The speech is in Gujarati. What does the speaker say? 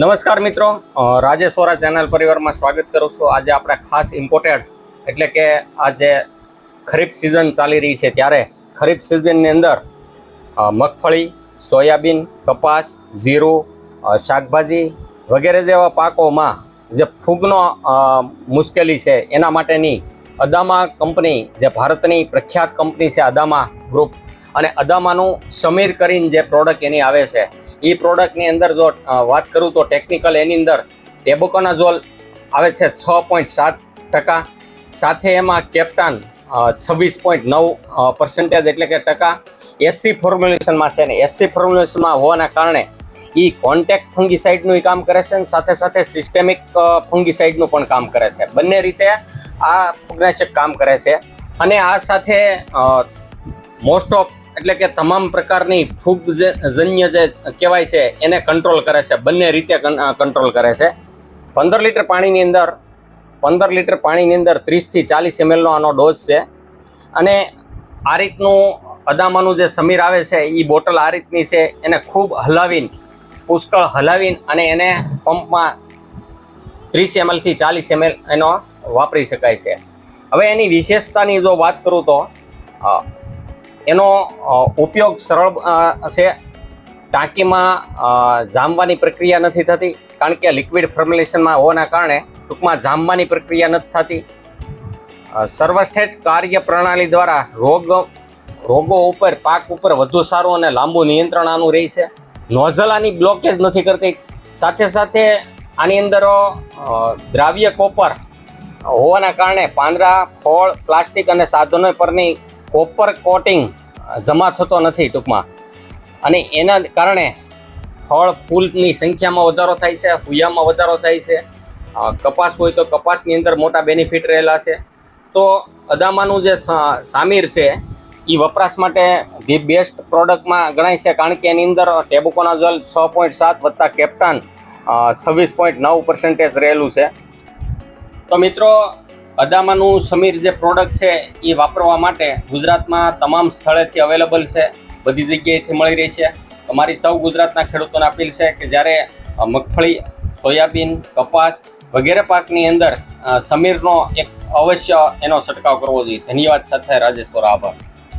નમસ્કાર મિત્રો. રાજેશ્વરા રાજેશ ચેનલ પરિવારમાં સ્વાગત કરું છું. આજે આપણે ખાસ ઇમ્પોર્ટેડ એટલે કે આજે ખરીફ સિઝન ચાલી રહી છે ત્યારે ખરીફ સિઝનની અંદર મગફળી, સોયાબીન, કપાસ, જીરું શાકભાજી વગેરે જેવા પાકોમાં જે ફૂગનો મુશ્કેલી છે એના માટેની અદામા કંપની, જે ભારતની પ્રખ્યાત કંપની છે અદામા ગ્રુપ અને અદામાનું સમીર કરીને જે પ્રોડક્ટ એની આવે છે એ પ્રોડક્ટની અંદર જો વાત કરું તો ટેકનિકલ એની અંદર ટેબોકોનાઝોલ આવે છે છ પોઈન્ટ સાત ટકા, સાથે એમાં કેપ્ટાન છવ્વીસ પોઈન્ટ નવ પર્સન્ટેજ એટલે કે ટકા એસસી ફોર્મ્યુલેશનમાં છે ને એસસી ફોર્મ્યુલેશનમાં હોવાના કારણે એ કોન્ટેક્ટ ફંગીસાઇડનું કામ કરે છે અને સાથે સાથે સિસ્ટેમિક ફંગીસાઇડનું પણ કામ કરે છે. બંને રીતે આ ફંગનાશક કામ કરે છે. અને આ સાથે મોસ્ટ ઓફ એટલે કે તમામ પ્રકારની ફૂગ જે કહેવાય છે, એને કંટ્રોલ કરે છે. બંને રીતે કંટ્રોલ કરે છે. પંદર લીટર પાણીની અંદર, પંદર લીટર પાણીની અંદર ત્રીસથી ચાલીસ એમએલનો આનો ડોઝ છે. અને આ રીતનું અદામાનું જે સમીર આવે છે એ બોટલ આ રીતની છે, એને ખૂબ હલાવીને, પુષ્કળ હલાવીને અને એને પંપમાં ત્રીસ એમએલથી ચાલીસ એમએલ એનો વાપરી શકાય છે. હવે એની વિશેષતાની જો વાત કરું તો એનો ઉપયોગ સરળ છે ટાંકીમાં જામવાની પ્રક્રિયા નથી થતી, કારણ કે લિક્વિડ ફોર્મ્યુલેશનમાં હોવાના કારણે ટૂંકમાં જામવાની પ્રક્રિયા નથી થતી. સર્વશ્રેષ્ઠ કાર્ય પ્રણાલી દ્વારા રોગ, રોગો ઉપર, પાક ઉપર વધુ સારું અને લાંબુ નિયંત્રણ આનું રહે છે. નોઝલાની બ્લોકેજ નથી કરતી. સાથે સાથે આની અંદર દ્રાવ્ય કોપર હોવાના કારણે પાંદડા, ફળ, પ્લાસ્ટિક અને સાધનો પરની કોપર કોટિંગ જમા થતો નથી ટૂંકમાં. અને એના કારણે ફળ ફૂલની સંખ્યામાં વધારો થાય છે, હુયામાં વધારો થાય છે. કપાસ હોય તો કપાસની અંદર મોટા બેનિફિટ રહેલા છે. તો અદામાનું જે સામીર છે એ વપરાશ માટે ધી બેસ્ટ પ્રોડક્ટમાં ગણાય છે કારણ કે એની અંદર ટેબુકોનાઝોલ છ પોઈન્ટ સાત વત્તા કેપ્ટન છવ્વીસ પોઈન્ટ નવ પર્સન્ટેજ રહેલું છે. તો મિત્રો અદામાનું સમીર જે પ્રોડક્ટ છે એ વાપરવા માટે ગુજરાતમાં તમામ સ્થળેથી અવેલેબલ છે. બધી જગ્યાએથી મળી રહી છે. અમારી સૌ ગુજરાતના ખેડૂતોને અપીલ છે કે જ્યારે મગફળી, સોયાબીન, કપાસ વગેરે પાકની અંદર સમીરનો એક અવશ્ય એનો છંટકાવ કરવો જોઈએ. ધન્યવાદ સાથે રાજેશ્વર આભાર.